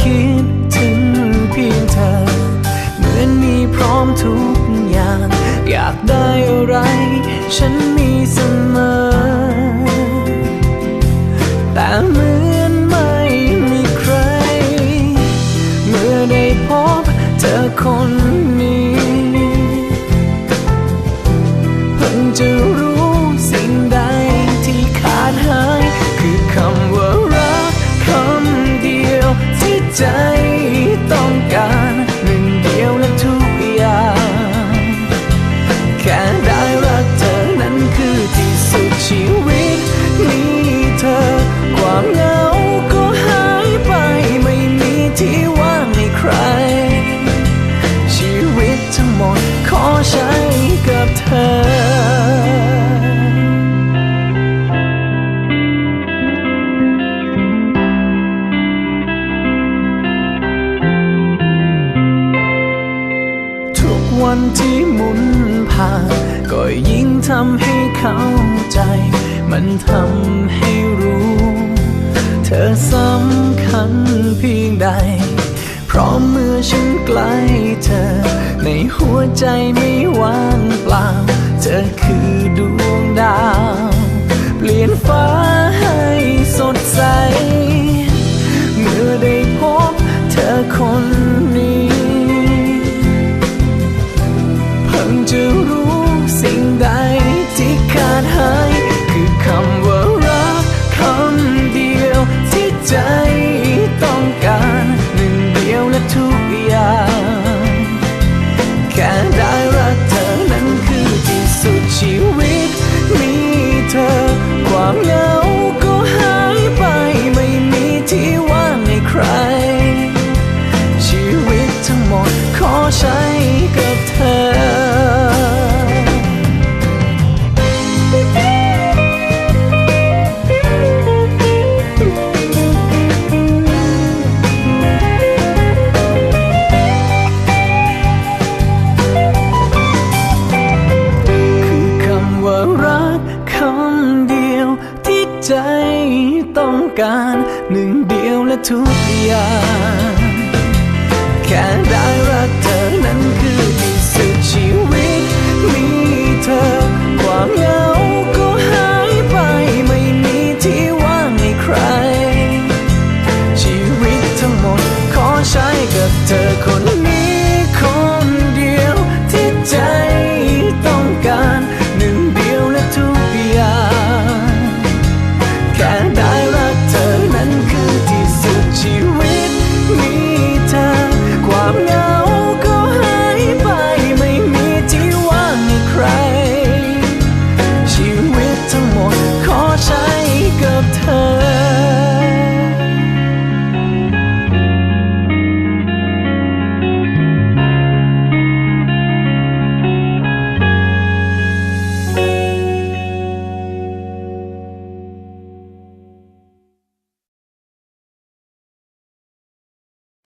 คิดถึงเพียงเธอ เหมือนมีพร้อมทุกอย่าง อยากได้อะไร ฉันมีเสมอ แต่เหมือนไม่มีใคร เมื่อได้พบเธอคน กับเธอทุกวันที่หมุนผ่านก็ยิ่งทำให้เข้าใจ มันทำให้รู้ เธอสำคัญเพียงใด เพราะเมื่อฉันใกล้เธอ ในหัวใจไม่ว่างเปล่า เธอคือ การหนึ่งเดียวและทุกอย่างแค่ได้รักเธอนั้นคือที่สุดชีวิต มีเธอ ความเหงาก็หายไปไม่มีที่ว่างให้ใคร ชีวิตทั้งหมดขอใช้กับเธอคนนี้คน